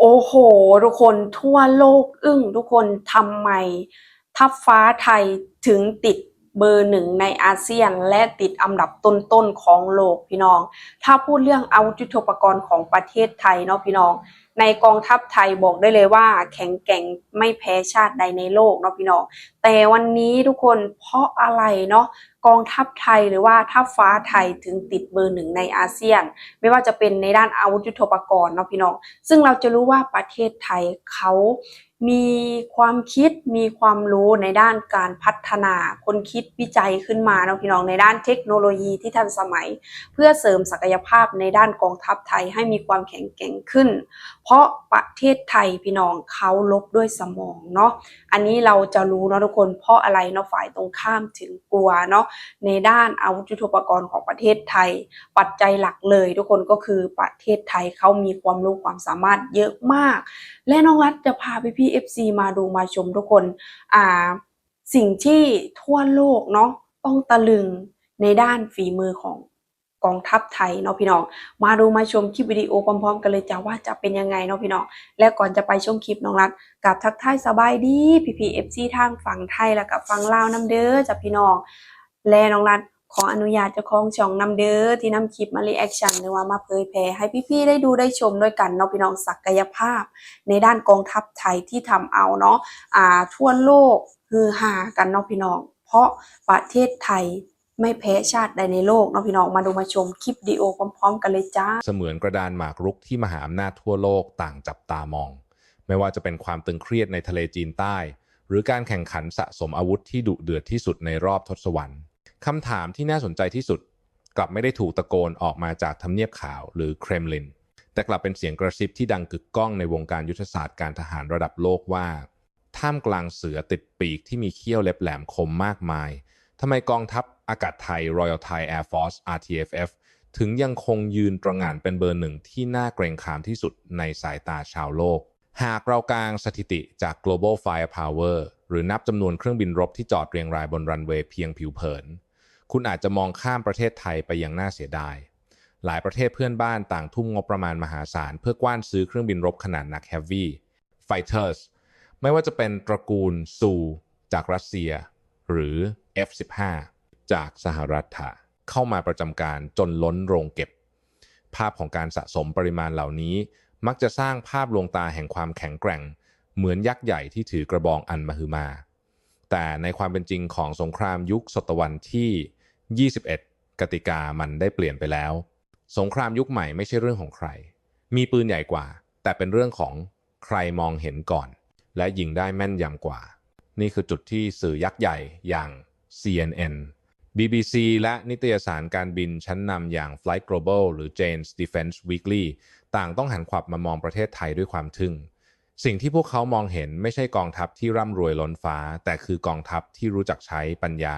โอ้โห ทุกคนทั่วโลกอึ้งทุกคนทำไมทัพฟ้าไทยถึงติด เบอร์หนึ่งในอาเซียน และติดอันดับต้นๆของโลกพี่น้อง ถ้าพูดเรื่องอาวุธยุทโธปกรณ์ของประเทศไทยเนาะพี่น้อง ในกองทัพไทยบอกได้เลยว่า แข็งแกร่งไม่แพ้ชาติใดในโลกเนาะพี่น้อง แต่วันนี้ทุกคนเพราะอะไรเนาะกองทัพไทยหรือว่าทัพฟ้าไทยถึงติดเบอร์หนึ่งในอาเซียน ไม่ว่าจะเป็นในด้านอาวุธยุทโธปกรณ์เนาะพี่น้อง ซึ่งเราจะรู้ว่าประเทศไทยเขา มีความคิดมีความรู้ในด้านการพัฒนาคนคิดวิจัยขึ้นมาเนาะพี่น้องในด้านเทคโนโลยีที่ทันสมัย เพื่อเสริมศักยภาพในด้านกองทัพไทยให้มีความแข็งแกร่งขึ้น เพราะประเทศไทยพี่น้องเขาลบด้วยสมองเนาะอันนี้เราจะรู้เนาะทุกคนเพราะอะไรเนาะฝ่ายตรงข้ามถึงกลัวเนาะในด้านอาวุธยุทโธปกรณ์ของประเทศไทย ปัจจัยหลักเลย ทุกคนก็คือประเทศไทยเขามีความรู้ความสามารถเยอะมาก และน้องรัฐจะพาพี่พี่เอฟซีมาดูมาชมทุกคนอ่าสิ่งที่ทั่วโลกเนาะต้องตะลึงในด้านฝีมือของ กองทัพไทยเนาะพี่น้อง มาดูมาชมคลิปวิดีโอพร้อมๆ กันเลยจ้าว่าจะเป็นยังไงเนาะพี่น้อง และก่อนจะไปชมคลิปน้องรัฐกับทักทายสบายดีพี่พีเอฟซีทางฝั่งไทยแล้วกับฝั่งลาวน้ำเด้อจ้ะพี่น้อง และน้องรัฐขออนุญาตเจ้าของช่องนำเด้อที่นำคลิปมารีแอคชั่นหรือว่ามาเผยแพร่ให้พี่ๆได้ดูได้ชมด้วยกันเนาะพี่น้องศักยภาพ ในด้านกองทัพไทยที่ทำเอาเนาะอ่าทั่วโลกฮือฮากันเนาะพี่น้อง เพราะประเทศไทย ไม่แพ้ชาติใดในโลกเนาะพี่น้องมาดูมาชมคลิปดีโอพร้อมๆ กันเลยจ้า เสมือนกระดานหมากรุกที่มหาอำนาจทั่วโลกต่างจับตามอง ไม่ว่าจะเป็นความตึงเครียดในทะเลจีนใต้ หรือการแข่งขันสะสมอาวุธที่ดุเดือดที่สุดในรอบทศวรรษคำถามที่น่าสนใจที่สุด กลับไม่ได้ถูกตะโกนออกมาจากทำเนียบขาวหรือเครมลิน แต่กลับเป็นเสียงกระซิบที่ดังกึกก้องในวงการยุทธศาสตร์การทหารระดับโลกว่า ท่ามกลางเสือติดปีกที่มีเขี้ยวเล็บแหลมคมมากมาย ทำไมกองทัพอากาศไทย Royal Thai Air Force RTFF ถึงยังคงยืนตระหง่านเป็นเบอร์หนึ่งที่น่าเกรงขามที่สุดในสายตาชาวโลก หากเรากางสถิติจาก Global Firepower หรือนับจำนวนเครื่องบินรบที่จอดเรียงรายบนรันเวย์เพียงผิวเผิน คุณอาจจะมองข้ามประเทศไทยไปอย่างน่าเสียดาย หลายประเทศเพื่อนบ้านต่างทุ่มงบประมาณมหาศาล เพื่อกว้านซื้อเครื่องบินรบขนาดหนัก Heavy Fighters ไม่ว่าจะเป็นตระกูลซูจากรัสเซีย หรือ F-15 จากสหรัฐค่ะเข้ามาประจำการจนล้นโรงเก็บ ภาพของการสะสมปริมาณเหล่านี้ มักจะสร้างภาพลวงตาแห่งความแข็งแกร่ง เหมือนยักษ์ใหญ่ที่ถือกระบองอันมหึมา แต่ในความเป็นจริงของสงครามยุคศตวรรษที่ 21 กติกามันได้เปลี่ยนไปแล้ว สงครามยุคใหม่ไม่ใช่เรื่องของใคร มีปืนใหญ่กว่า แต่เป็นเรื่องของใครมองเห็นก่อน และยิงได้แม่นยำกว่า นี่คือจุดที่สื่อยักษ์ใหญ่อย่าง CNN BBC และนิตยสารการบินชั้นนำอย่าง Flight Global หรือ Jane's Defense Weekly ต่างต้องหันขวับมามองประเทศไทยด้วยความทึ่ง สิ่งที่พวกเขามองเห็นไม่ใช่กองทัพที่ร่ำรวยล้นฟ้า แต่คือกองทัพที่รู้จักใช้ปัญญา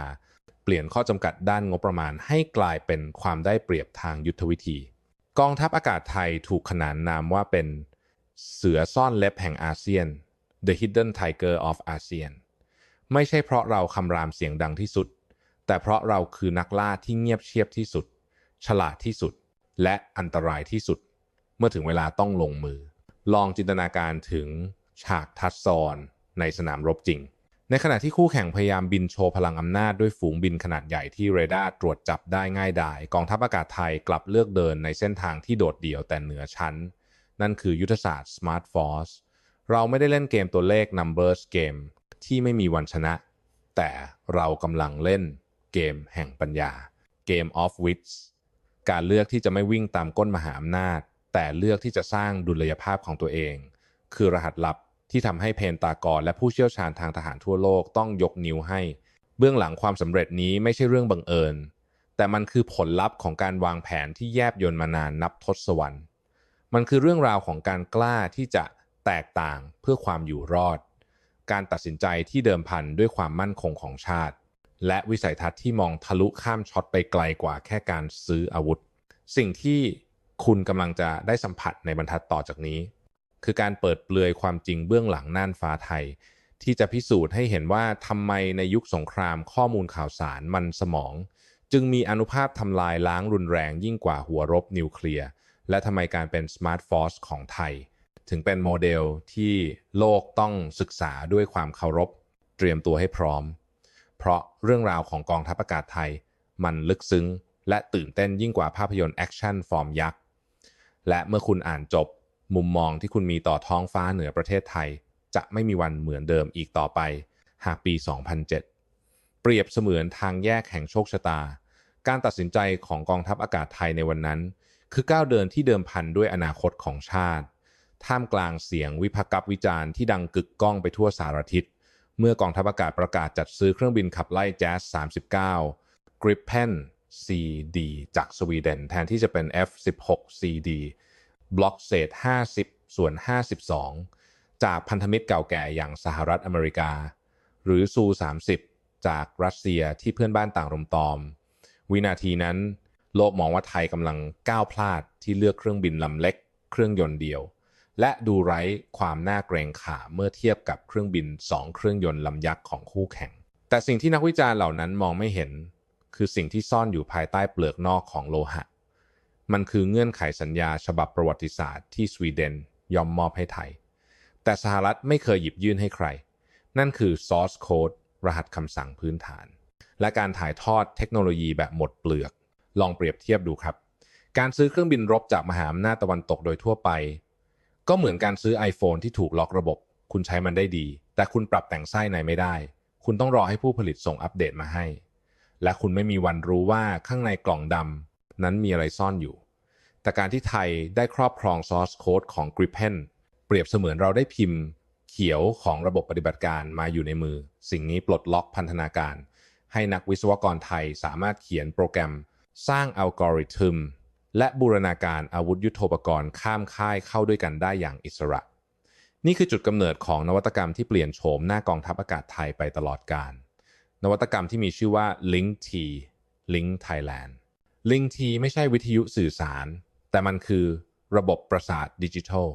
เปลี่ยนข้อจำกัดด้านงบประมาณให้กลายเป็นความได้เปรียบทางยุทธวิธี กองทัพอากาศไทยถูกขนานนามว่าเป็นเสือซ่อนเล็บแห่งอาเซียน The Hidden Tiger of ASEAN ไม่ใช่เพราะเราคำรามเสียงดังที่สุด แต่เพราะเราคือนักล่าที่เงียบเชียบที่สุด ฉลาดที่สุด และอันตรายที่สุด เมื่อถึงเวลาต้องลงมือ ลองจินตนาการถึงฉากทัดซ้อนในสนามรบจริง ในขณะที่คู่แข่งพยายามบินโชว์พลังอำนาจด้วยฝูงบินขนาดใหญ่ที่เรดาร์ตรวจจับได้ง่ายดาย กองทัพอากาศไทยกลับเลือกเดินในเส้นทางที่โดดเดี่ยวแต่เหนือชั้น นั่นคือยุทธศาสตร์ Smart Force เราไม่ได้เล่นเกมตัวเลข Numbers Game ที่ไม่มีวันชนะ แต่เรากำลังเล่นเกมแห่งปัญญา Game of Wits การเลือกที่จะไม่วิ่งตามก้นมหาอำนาจ แต่เลือกที่จะสร้างดุลยภาพของตัวเอง คือรหัสลับที่ทำให้เพนตากรและผู้เชี่ยวชาญทางทหารทั่วโลกต้องยกนิ้วให้ เบื้องหลังความสำเร็จนี้ไม่ใช่เรื่องบังเอิญ แต่มันคือผลลัพธ์ของการวางแผนที่แยบยลมานานนับทศวรรษมันคือเรื่องราวของการกล้าที่จะแตกต่างเพื่อความอยู่รอด การตัดสินใจที่เดิมพันด้วยความมั่นคงของชาติ และวิสัยทัศน์ที่มองทะลุข้ามช็อตไปไกลกว่าแค่การซื้ออาวุธ สิ่งที่คุณกำลังจะได้สัมผัสในบรรทัดต่อจากนี้ คือการเปิดเปลือยความจริงเบื้องหลังน่านฟ้าไทย ที่จะพิสูจน์ให้เห็นว่าทำไมในยุคสงครามข้อมูลข่าวสารมันสมอง จึงมีอนุภาพทำลายล้างรุนแรงยิ่งกว่าหัวรบนิวเคลียร์และทำไมการเป็น Smart Force ของไทย ถึงเป็นโมเดลที่โลกต้องศึกษาด้วยความเคารพ เตรียมตัวให้พร้อม เพราะเรื่องราวของกองทัพอากาศไทย มันลึกซึ้ง และตื่นเต้นยิ่งกว่าภาพยนตร์แอคชั่นฟอร์มยักษ์ และเมื่อคุณอ่านจบ มุมมองที่คุณมีต่อท้องฟ้าเหนือประเทศไทย จะไม่มีวันเหมือนเดิมอีกต่อไป หากปี 2007 เปรียบเสมือนทางแยกแห่งโชคชะตา การตัดสินใจของกองทัพอากาศไทยในวันนั้น คือก้าวเดินที่เดิมพันด้วยอนาคตของชาติ ท่ามกลางเสียงวิพากษ์วิจารณ์ที่ดังกึกก้องไปทั่วสารทิศ เมื่อกองทัพอากาศประกาศจัดซื้อเครื่องบินขับไล่แจ๊ส39 Gripen CD จากสวีเดนแทนที่จะเป็น F16 CD บล็อกเศษ 50 ส่วน 52 จากพันธมิตรเก่าแก่อย่างสหรัฐอเมริกา หรือซู30 จากรัสเซียที่เพื่อนบ้านต่างรมตอม วินาทีนั้น โลกมองว่าไทยกำลังก้าวพลาดที่เลือกเครื่องบินลำเล็ก เครื่องยนต์เดียว และดูไร้ความน่าเกรงขามเมื่อเทียบกับเครื่องบิน 2 เครื่องยนต์ลำยักษ์ของคู่แข่ง แต่สิ่งที่นักวิจารณ์เหล่านั้นมองไม่เห็น คือสิ่งที่ซ่อนอยู่ภายใต้เปลือกนอกของโลหะ มันคือเงื่อนไขสัญญาฉบับประวัติศาสตร์ที่สวีเดนยอมมอบให้ไทย แต่สหรัฐไม่เคยหยิบยื่นให้ใคร นั่นคือ source code รหัสคำสั่งพื้นฐาน และการถ่ายทอดเทคโนโลยีแบบหมดเปลือก ลองเปรียบเทียบดูครับ การซื้อเครื่องบินรบจากมหาอำนาจตะวันตกโดยทั่วไป ก็เหมือนการซื้อ iPhone ที่ถูกล็อกระบบ คุณใช้มันได้ดี แต่คุณปรับแต่งไส้ในไม่ได้ คุณต้องรอให้ผู้ผลิตส่งอัปเดตมาให้ และคุณไม่มีวันรู้ว่าข้างในกล่องดำนั้นมีอะไรซ่อนอยู่ แต่การที่ไทยได้ครอบครอง source code ของ Gripen เปรียบเสมือนเราได้พิมพ์ เขียวของระบบปฏิบัติการมาอยู่ในมือ สิ่งนี้ปลดล็อกพันธนาการ ให้นักวิศวกรไทยสามารถเขียนโปรแกรม สร้างอัลกอริทึม และบูรณาการอาวุธยุโทโธปกรณ์ข้ามค่ายเข้าด้วยกันได้อย่างอิสระ นี่คือจุดกำเนิดของนวัตกรรมที่เปลี่ยนโฉมหน้ากองทัพอากาศไทยไปตลอดกาลนวัตกรรมที่มีชื่อว่า Link T Link Thailand Link T ไม่ใช่วิทยุสื่อสาร แต่มันคือระบบประสาทดิจิทัล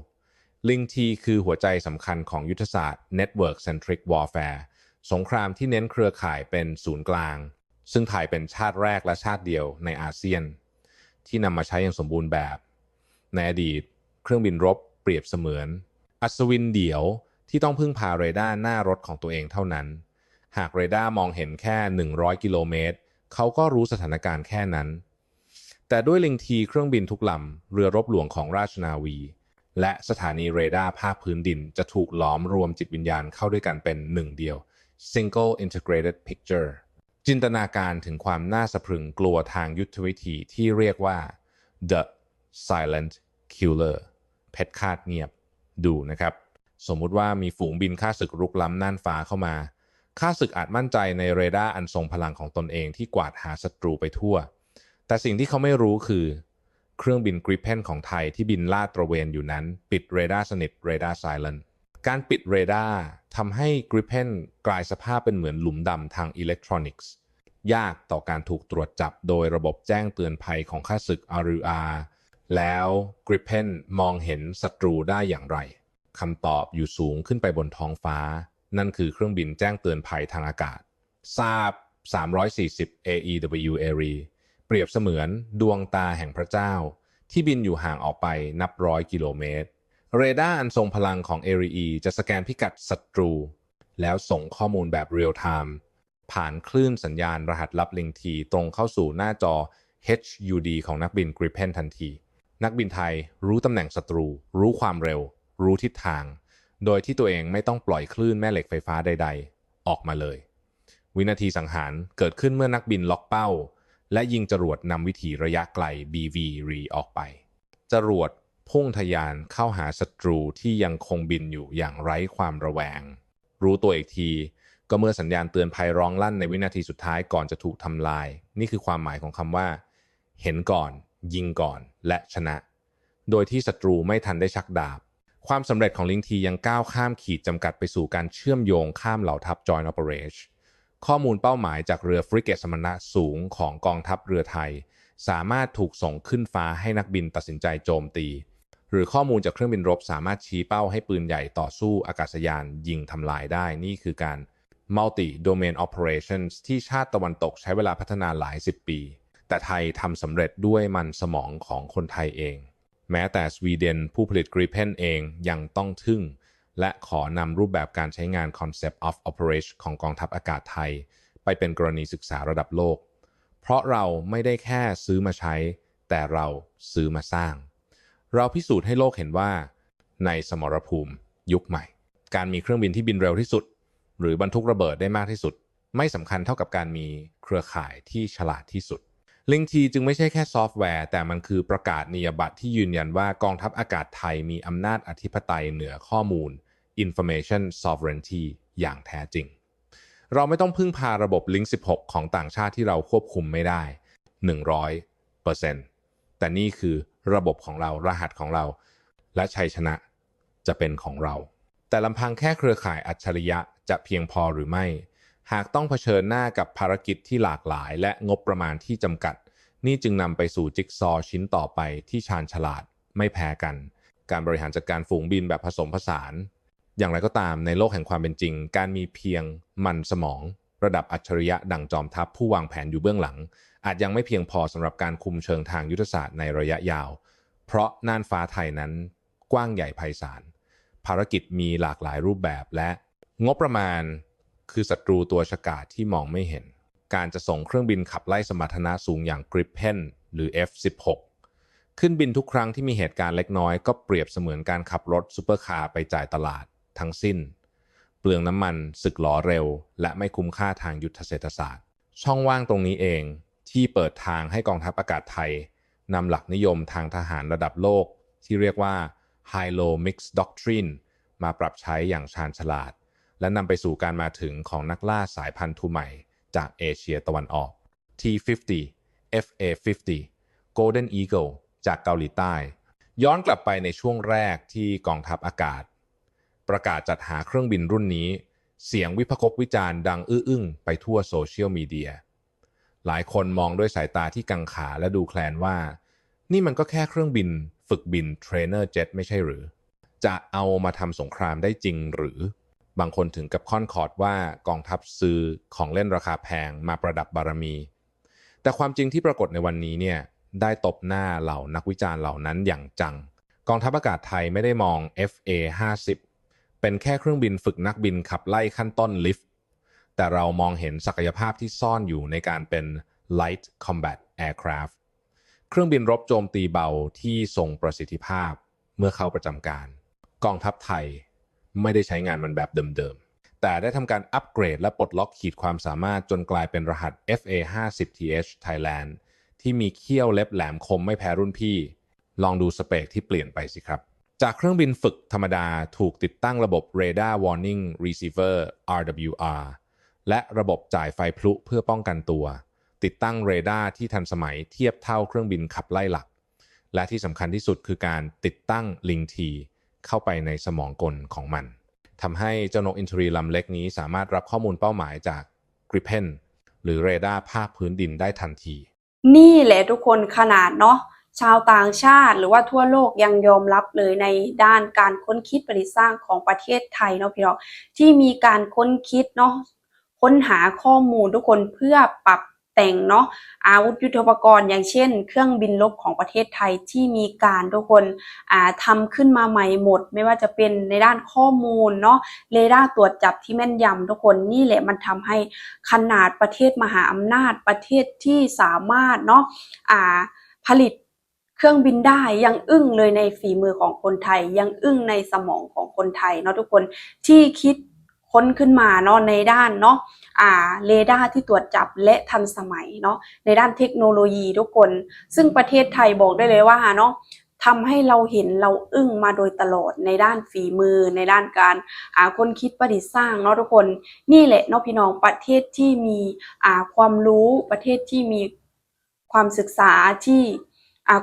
Link T คือหัวใจสำคัญของยุทธศาสตร์ Network Centric Warfare สงครามที่เน้นเครือข่ายเป็นศูนย์กลาง ซึ่งไทยเป็นชาติแรกและชาติเดียวในอาเซียน ที่นำมาใช้อย่างสมบูรณ์แบบ ในอดีต เครื่องบินรบเปรียบเสมือน อัศวินเดี่ยวที่ต้องพึ่งพาเรดาร์หน้ารถของตัวเองเท่านั้น หากเรดาร์มองเห็นแค่ 100 กิโลเมตรเขาก็รู้สถานการณ์แค่นั้น แต่ด้วยลิงทีเครื่องบินทุกลำเรือรบหลวงของราชนาวี และสถานีเรดาร์ภาคพื้นดินจะถูกหลอมรวมจิตวิญญาณเข้าด้วยกันเป็นหนึ่งเดียว Single Integrated Picture จินตนาการถึงความน่าสะพรึงกลัวทางยุทธวิธีที่เรียกว่า The Silent Killer เพชรคาดเงียบดูนะครับ สมมุติว่ามีฝูงบินค่าศึกรุกล้ำน่านฟ้าเข้ามาค่าศึกอาจมั่นใจในเรดาร์อันทรงพลังของตนเองที่กวาดหาศัตรูไปทั่ว แต่สิ่งที่เขาไม่รู้คือ เครื่องบินกริปเพนของไทยที่บินลาดตระเวนอยู่นั้น ปิดเรดาร์สนิทเรดาร์ไซเลน การปิดเรดาร์ทำให้กริเพนกลายสภาพเป็นเหมือนหลุมดำทางอิเล็กทรอนิกส์ ยากต่อการถูกตรวจจับโดยระบบแจ้งเตือนภัยของข้าศึก RUR แล้วกริเพนมองเห็นศัตรูได้อย่างไรคำตอบอยู่สูงขึ้นไปบนท้องฟ้า นั่นคือเครื่องบินแจ้งเตือนภัยทางอากาศทราบ 340 AEW Airy เปรียบเสมือนดวงตาแห่งพระเจ้า ที่บินอยู่ห่างออกไปนับร้อยกิโลเมตร เรดาร์อันทรงพลังของ ARE จะสแกนพิกัดศัตรู แล้วส่งข้อมูลแบบเรียลไทม์ผ่านคลื่นสัญญาณรหัสลับลิงทีตรงเข้าสู่หน้าจอ HUD ของนักบิน Gripen ทันที นักบินไทยรู้ตำแหน่งศัตรู รู้ความเร็ว รู้ทิศทาง โดยที่ตัวเองไม่ต้องปล่อยคลื่นแม่เหล็กไฟฟ้าใด ๆ ออกมาเลย วินาทีสังหารเกิดขึ้นเมื่อนักบินล็อกเป้า และยิงจรวดนำวิถีระยะไกล BV รีออกไป จรวด พุ่งทะยานเข้าหาศัตรูที่ยังคงบินอยู่อย่างไร้ความระแวง รู้ตัวอีกที ก็เมื่อสัญญาณเตือนภัยร้องลั่นในวินาทีสุดท้ายก่อนจะถูกทำลาย นี่คือความหมายของคำว่า เห็นก่อน ยิงก่อน และชนะ โดยที่ศัตรูไม่ทันได้ชักดาบ ความสำเร็จของลิงทียังก้าวข้ามขีดจำกัดไปสู่การเชื่อมโยงข้ามเหล่าทัพ Joint Operation ข้อมูลเป้าหมายจากเรือฟริเกตสมรรถนะสูงของกองทัพเรือไทย สามารถถูกส่งขึ้นฟ้าให้นักบินตัดสินใจโจมตี รือข้อมูลจากเครื่องบินรบสามารถชี้เป้าให้ปืนใหญ่ต่อสู้อากาศยานยิงทำลายได้ นี่คือการ multi domain operations ที่ชาติตะวันตกใช้เวลาพัฒนาหลายสิบปี แต่ไทยทำสำเร็จด้วยมันสมองของคนไทยเอง แม้แต่สวีเดนผู้ผลิต Gripen เองยังต้องทึ่ง และขอนำรูปแบบการใช้งาน Concept of Operation ของกองทัพอากาศไทย ไปเป็นกรณีศึกษาระดับโลก เพราะเราไม่ได้แค่ซื้อมาใช้ แต่เราซื้อมาสร้าง เราพิสูจน์ให้โลกเห็นว่า ในสมรภูมิยุคใหม่ การมีเครื่องบินที่บินเร็วที่สุด หรือบรรทุกระเบิดได้มากที่สุด ไม่สำคัญเท่ากับการมีเครือข่ายที่ฉลาดที่สุดลิงทีจึงไม่ใช่แค่ซอฟต์แวร์ แต่มันคือประกาศนียบัตรที่ยืนยันว่ากองทัพอากาศไทยมีอำนาจอธิปไตยเหนือข้อมูล information sovereignty อย่างแท้จริง เราไม่ต้องพึ่งพาระบบ Link 16 ของต่างชาติที่เราควบคุมไม่ได้ 100%แต่นี่คือ ระบบของเรารหัสของเรา และชัยชนะจะเป็นของเรา แต่ลำพังแค่เครือข่ายอัจฉริยะจะเพียงพอหรือไม่ หากต้องเผชิญหน้ากับภารกิจที่หลากหลาย และงบประมาณที่จำกัด นี่จึงนำไปสู่จิ๊กซอว์ชิ้นต่อไปที่ชาญฉลาดไม่แพ้กัน การบริหารจัดการฝูงบินแบบผสมผสาน อย่างไรก็ตามในโลกแห่งความเป็นจริง การมีเพียงมันสมอง ระดับอัจฉริยะดังจอมทัพผู้วางแผนอยู่เบื้องหลัง อาจยังไม่เพียงพอสำหรับการคุมเชิงทางยุทธศาสตร์ในระยะยาว เพราะน่านฟ้าไทยนั้นกว้างใหญ่ไพศาลภารกิจมีหลากหลายรูปแบบและ งบประมาณคือศัตรูตัวฉกาจที่มองไม่เห็น การจะส่งเครื่องบินขับไล่สมรรถนะสูงอย่าง Gripen หรือ F-16 ขึ้นบินทุกครั้งที่มีเหตุการณ์เล็กน้อยก็เปรียบเสมือนการขับรถซูเปอร์คาร์ไปจ่ายตลาดทั้งสิ้น เปลืองน้ำมันสึกหลอเร็ว และไม่คุ้มค่าทางยุทธเศรษฐศาสตร์ ช่องว่างตรงนี้เองที่เปิดทางให้กองทัพอากาศไทยนำหลักนิยมทางทหารระดับโลก ที่เรียกว่า High-Low Mix Doctrine มาปรับใช้อย่างชาญฉลาด และนำไปสู่การมาถึงของนักล่าสายพันธุ์ทูใหม่ จากเอเชียตะวันออก T50 FA50 Golden Eagle จากเกาหลีใต้ ย้อนกลับไปในช่วงแรกที่กองทัพอากาศ ประกาศจัดหาเครื่องบินรุ่นนี้ เสียงวิพากษ์วิจารณ์ดังอื้ออึ้งไปทั่วโซเชียลมีเดีย หลายคนมองด้วยสายตาที่กังขาและดูแคลนว่า นี่มันก็แค่เครื่องบินฝึกบินเทรนเนอร์เจ็ตไม่ใช่หรือ จะเอามาทำสงครามได้จริงหรือ บางคนถึงกับค่อนคอร์ดว่ากองทัพซื้อของเล่นราคาแพงมาประดับบารมี แต่ความจริงที่ปรากฏในวันนี้เนี่ยได้ตบหน้าเหล่านักวิจารณ์เหล่านั้นอย่างจัง กองทัพอากาศไทยไม่ได้มอง FA 50 เป็นแค่เครื่องบินฝึกนักบินขับไล่ขั้นต้นลิฟต์แต่เรามองเห็นศักยภาพที่ซ่อนอยู่ในการเป็น light combat aircraft เครื่องบินรบโจมตีเบาที่ทรงประสิทธิภาพเมื่อเข้าประจำการ กองทัพไทยไม่ได้ใช้งานมันแบบเดิมๆ แต่ได้ทำการอัปเกรดและปลดล็อกขีดความสามารถจนกลายเป็นรหัส FA50TH Thailand ที่มีเขี้ยวเล็บแหลมคมไม่แพ้รุ่นพี่ ลองดูสเปคที่เปลี่ยนไปสิครับ จากเครื่องบินฝึกธรรมดาถูกติดตั้งระบบ Radar Warning Receiver RWR และระบบจ่ายไฟพลุเพื่อป้องกันตัว ติดตั้งเรดาร์ที่ทันสมัยเทียบเท่าเครื่องบินขับไล่หลัก และที่สำคัญที่สุดคือการติดตั้งลิงทีเข้าไปในสมองกลของมันทำให้เจ้านกอินทรีลำเล็กนี้สามารถรับข้อมูลเป้าหมายจาก Gripen หรือเรดาร์ภาคพื้นดินได้ทันที นี่แหละทุกคนขนาดเนาะ ชาวต่างชาติ หรือว่าทั่วโลกยังยอมรับเลยในด้านการค้นคิดประดิษฐ์สร้างของประเทศไทยเนาะพี่น้องที่มีการค้นคิดเนาะค้นหาข้อมูลทุกคนเพื่อปรับแต่งเนาะอาวุธยุทโธปกรณ์อย่างเช่น เครื่องบินรบของประเทศไทยที่มีการทุกคนอ่าทำขึ้นมาใหม่หมด ไม่ว่าจะเป็นในด้านข้อมูลเนาะเรดาร์ตรวจจับที่แม่นยำทุกคนนี่แหละมันทำให้ขนาดประเทศมหาอำนาจประเทศที่สามารถเนาะผลิต ครื่องบินได้ยังอึ้งเลยในฝีมือของคนไทย ยังอึ้งในสมองของคนไทยเนาะทุกคนที่คิดค้นขึ้นมาเนาะในด้านเนาะอ่าเรดาร์ที่ตรวจจับและทันสมัยเนาะในด้านเทคโนโลยีทุกคน ซึ่งประเทศไทยบอกได้เลยว่าเนาะทำให้เราเห็นเราอึ้งมาโดยตลอดในด้านฝีมือ ในด้านการอาคนคิดประดิษฐ์สร้างเนาะทุกคนนี่แหละเนาะพี่น้องประเทศที่มีอ่าความรู้ประเทศที่มีความศึกษาที่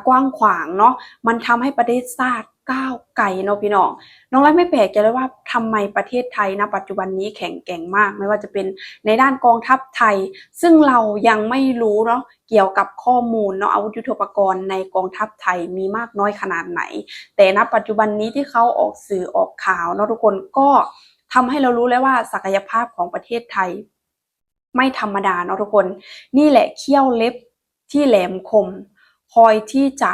กว้างขวางเนาะมันทำให้ประเทศชาติก้าวไกลเนาะพี่น้อง น้องไร้ไม่แปลกใจเลยว่าทำไมประเทศไทยณปัจจุบันนี้แข็งแกร่งมาก ไม่ว่าจะเป็นในด้านกองทัพไทย ซึ่งเรายังไม่รู้เนาะเกี่ยวกับข้อมูลเนาะอาวุธยุทโธปกรณ์ในกองทัพไทยมีมากน้อยขนาดไหน แต่ณปัจจุบันนี้ที่เขาออกสื่อออกข่าวเนาะทุกคนก็ทำให้เรารู้แล้วว่าศักยภาพของประเทศไทย ไม่ธรรมดาเนาะทุกคน นี่แหละเขี้ยวเล็บที่แหลมคม คอยที่จะ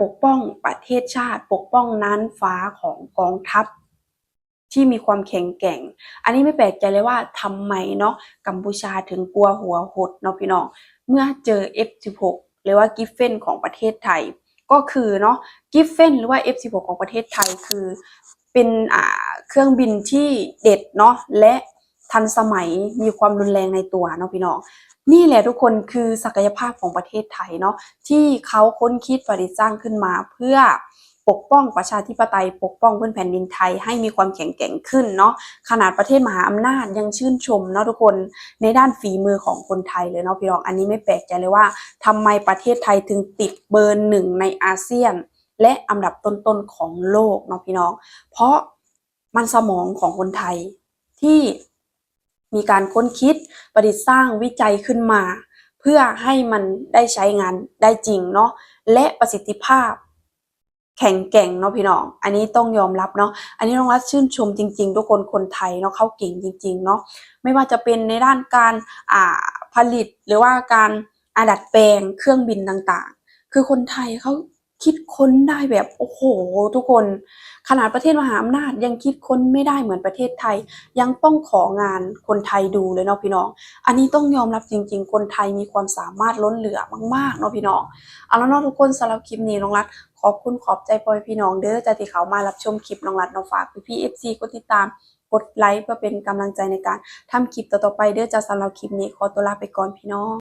ปกป้องประเทศชาติ ปกป้องน่านฟ้าของกองทัพที่มีความแข็งแกร่ง อันนี้ไม่แปลกใจเลยว่าทำไมเนาะกัมพูชาถึงกลัวหัวหดเนาะพี่น้อง เมื่อเจอ F16 หรือว่ากิฟเฟนของประเทศไทย ก็คือเนาะกิฟเฟนหรือว่า F16 ของประเทศไทยคือเป็นอ่าเครื่องบินที่เด็ดเนาะและทันสมัยมีความรุนแรงในตัวเนาะพี่น้อง นี่แหละทุกคนคือศักยภาพของประเทศไทยเนาะที่เขาค้นคิดประดิษฐ์สร้างขึ้นมาเพื่อปกป้องประชาธิปไตย ปกป้องพื้นแผ่นดินไทยให้มีความแข็งแกร่งขึ้นเนาะขนาดประเทศมหาอำนาจยังชื่นชมเนาะทุกคนในด้านฝีมือของคนไทยเลยเนาะพี่น้องอันนี้ไม่แปลกใจเลยว่าทำไมประเทศไทยถึงติดเบอร์หนึ่งในอาเซียน และอันดับต้นๆของโลกเนาะพี่น้อง เพราะมันสมองของคนไทยที่ มีการค้นคิดประดิษฐ์สร้างวิจัยขึ้นมา เพื่อให้มันได้ใช้งานได้จริงเนาะและประสิทธิภาพ แข็งแกร่งเนาะพี่น้อง อันนี้ต้องยอมรับเนาะอันนี้น้องรัฐชื่นชมจริง ๆ ทุกคนคนไทยเนาะเขาเก่งจริง ๆ เนาะไม่ว่าจะเป็นในด้านการอ่าผลิตหรือว่าการอาดัดแปลงเครื่องบินต่างๆ คือคนไทยเขา คิดค้นได้แบบโอ้โห ทุกคน ขนาดประเทศมหาอำนาจยังคิดค้นไม่ได้เหมือนประเทศไทย ยังต้องของานคนไทยดูเลยเนาะพี่น้อง อันนี้ต้องยอมรับจริง ๆ คนไทยมีความสามารถล้นเหลือมากๆเนาะพี่น้องเอาแล้วเนาะทุกคนสำหรับคลิปนี้น้องรัฐขอบคุณขอบใจปอยพี่น้องเด้อจากที่เขามารับชมคลิปน้องรัฐน้องฝากพี่พี่เอฟซีกดติดตามกดไลค์เพื่อเป็นกำลังใจในการทำคลิปต่อๆไปเด้อจากสำหรับคลิปนี้ขอตัวลาไปก่อนพี่น้อง